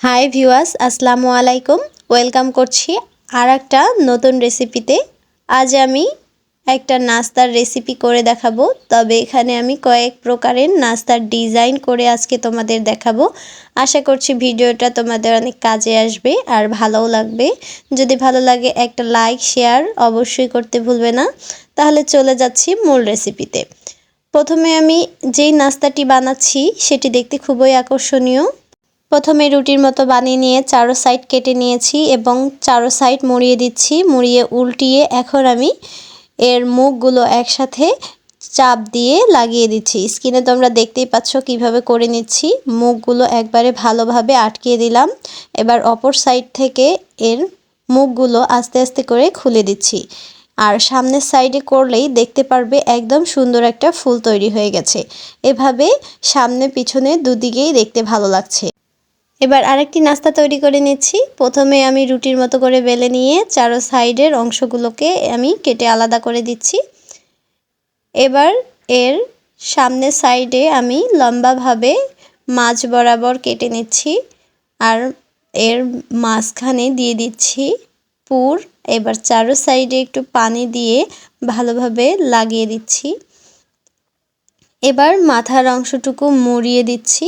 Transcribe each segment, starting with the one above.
Hi viewers, আসসালামু আলাইকুম। Welcome করছি আর একটা নতুন রেসিপিতে। আজ আমি একটা নাস্তার রেসিপি করে দেখাবো, তবে এখানে আমি কয়েক প্রকারের নাস্তার ডিজাইন করে আজকে তোমাদের দেখাবো। আশা করছি ভিডিওটা তোমাদের অনেক কাজে আসবে আর ভালোও লাগবে। যদি ভালো লাগে একটা লাইক, শেয়ার অবশ্যই করতে ভুলবে না। তাহলে চলে যাচ্ছি মূল রেসিপিতে। প্রথমে আমি যেই নাস্তাটি বানাচ্ছি, সেটি দেখতে খুবই আকর্ষণীয়। প্রথমে রুটির মতো বানিয়ে নিয়ে চারো সাইড কেটে নিয়েছি এবং চারো সাইড মুড়িয়ে দিচ্ছি। মুড়িয়ে উল্টিয়ে এখন আমি এর মুখগুলো একসাথে চাপ দিয়ে লাগিয়ে দিচ্ছি। স্কিনে তোমরা দেখতেই পাচ্ছ কীভাবে করে নিচ্ছি। মুখগুলো একবারে ভালোভাবে আটকিয়ে দিলাম। এবার অপর সাইড থেকে এর মুখগুলো আস্তে আস্তে করে খুলে দিচ্ছি। আর সামনের সাইডে করলেই দেখতে পারবে একদম সুন্দর একটা ফুল তৈরি হয়ে গেছে। এভাবে সামনে পিছনে দুদিকেই দেখতে ভালো লাগছে। এবার আরেকটি নাস্তা তৈরি করে নিচ্ছি। প্রথমে আমি রুটির মতো করে বেলে নিয়ে চারো সাইডের অংশগুলোকে আমি কেটে আলাদা করে দিচ্ছি। এবার এর সামনের সাইডে আমি লম্বাভাবে মাছ বরাবর কেটে নিচ্ছি আর এর মাঝখানে দিয়ে দিচ্ছি পুর। এবার চারো সাইডে একটু পানি দিয়ে ভালোভাবে লাগিয়ে দিচ্ছি। এবার মাথার অংশটুকু মুড়িয়ে দিচ্ছি।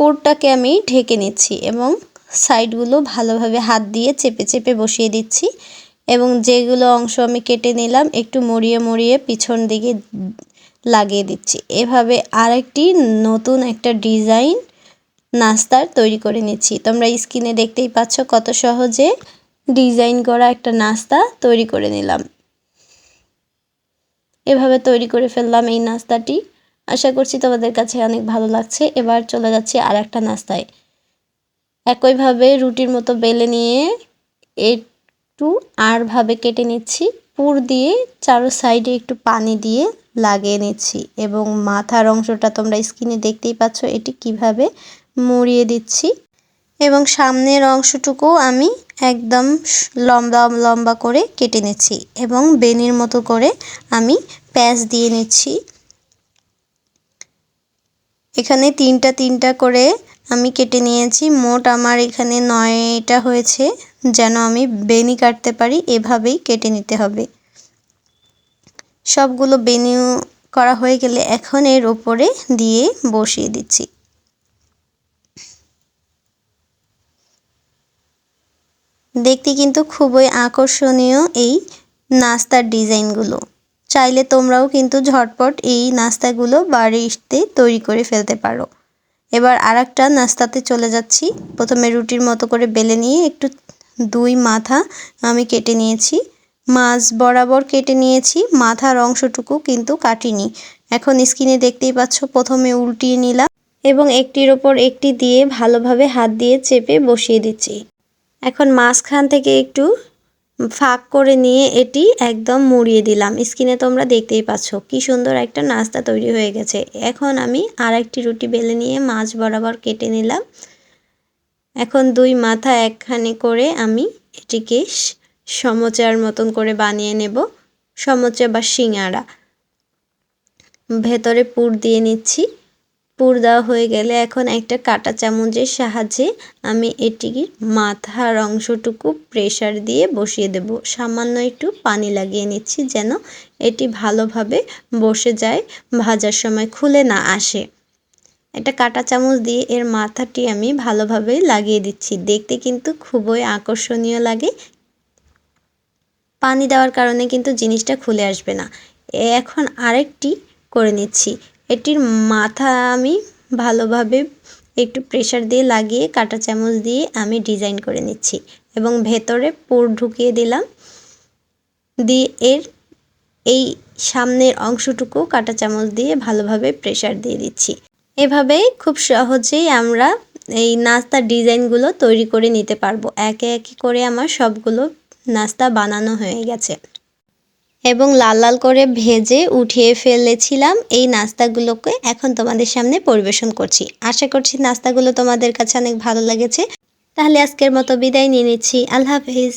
পুরটাকে আমি ঢেকে নিচ্ছি এবং সাইডগুলো ভালোভাবে হাত দিয়ে চেপে চেপে বসিয়ে দিচ্ছি এবং যেগুলো অংশ আমি কেটে নিলাম একটু মরিয়ে মরিয়ে পিছন দিকে লাগিয়ে দিচ্ছি। এভাবে আরেকটি নতুন একটা ডিজাইন নাস্তার তৈরি করে নিচ্ছি। তোমরা স্ক্রিনে দেখতেই পাচ্ছ কত সহজে ডিজাইন করা একটা নাস্তা তৈরি করে নিলাম। এভাবে তৈরি করে ফেললাম এই নাস্তাটি। আশা করছি তোমাদের কাছে অনেক ভালো লাগছে। এবার চলে যাচ্ছি আর একটা নাস্তায়। একইভাবে রুটির মতো বেলে নিয়ে একটু আরভাবে কেটে নিচ্ছি। পুর দিয়ে চারো সাইডে একটু পানি দিয়ে লাগিয়ে নিচ্ছি এবং মাথার অংশটা তোমরা স্কিনে দেখতেই পাচ্ছ এটি কীভাবে মুড়িয়ে দিচ্ছি। এবং সামনের অংশটুকু আমি একদম লম্বা লম্বা করে কেটে নিচ্ছি এবং বেনির মতো করে আমি প্যাঁচ দিয়ে নিচ্ছি। এখানে তিনটা তিনটা করে আমি কেটে নিয়েছি। মোট আমার এখানে নয়টা হয়েছে, যেন আমি বেনি কাটতে পারি, এভাবেই কেটে নিতে হবে। সবগুলো বেনি করা হয়ে গেলে এখন এর ওপরে দিয়ে বসিয়ে দিচ্ছি। দেখতে কিন্তু খুবই আকর্ষণীয় এই নাস্তার ডিজাইনগুলো। চাইলে তোমরাও কিন্তু ঝটপট এই নাস্তাগুলো বাড়িতে তৈরি করে ফেলতে পারো। এবার আর একটা নাস্তাতে চলে যাচ্ছি। প্রথমে রুটির মতো করে বেলে নিয়ে একটু দুই মাথা আমি কেটে নিয়েছি। মাছ বরাবর কেটে নিয়েছি। মাথার অংশটুকু কিন্তু কাটিনি। এখন স্কিনে দেখতেই পাচ্ছ, প্রথমে উল্টিয়ে নিলাম এবং একটির ওপর একটি দিয়ে ভালোভাবে হাত দিয়ে চেপে বসিয়ে দিচ্ছি। এখন মাঝখান থেকে একটু ফাঁক করে নিয়ে এটি একদম মুড়িয়ে দিলাম। স্কিনে তোমরা দেখতেই পাচ্ছ কি সুন্দর একটা নাস্তা তৈরি হয়ে গেছে। এখন আমি আর একটি রুটি বেলে নিয়ে মাছ বরাবর কেটে নিলাম। এখন দুই মাথা একখানে করে আমি এটিকে সমচার মতন করে বানিয়ে নেব। সমচা বা শিঙাড়া ভেতরে পুর দিয়ে নিচ্ছি। পুর দেওয়া হয়ে গেলে এখন একটা কাটা চামচের সাহায্যে আমি এটিকে মাথার অংশটুকু প্রেশার দিয়ে বসিয়ে দেব। সামান্য একটু পানি লাগিয়ে নিচ্ছি যেন এটি ভালোভাবে বসে যায়, ভাজার সময় খুলে না আসে। একটা কাটা চামচ দিয়ে এর মাথাটি আমি ভালোভাবে লাগিয়ে দিচ্ছি। দেখতে কিন্তু খুবই আকর্ষণীয় লাগে। পানি দেওয়ার কারণে কিন্তু জিনিসটা খুলে আসবে না। এখন আরেকটি করে নিচ্ছি। এটির মাথা আমি ভালোভাবে একটু প্রেশার দিয়ে লাগিয়ে, কাটা চামচ দিয়ে আমি ডিজাইন করে নিচ্ছি এবং ভেতরে পুর ঢুকিয়ে দিলাম। দিয়ে এর এই সামনের অংশটুকু কাটা চামচ দিয়ে ভালোভাবে প্রেশার দিয়ে দিচ্ছি। এভাবে খুব সহজেই আমরা এই নাস্তার ডিজাইনগুলো তৈরি করে নিতে পারব। একে একে করে আমার সবগুলো নাস্তা বানানো হয়ে গেছে। এবং লাল লাল করে ভেজে উঠিয়ে ফেলেছিলাম এই নাস্তাগুলোকে। এখন তোমাদের সামনে পরিবেশন করছি। আশা করছি নাস্তাগুলো তোমাদের কাছে অনেক ভালো লেগেছে। তাহলে আজকের মতো বিদায় নিয়ে নিচ্ছি। আল্লাহ হাফিজ।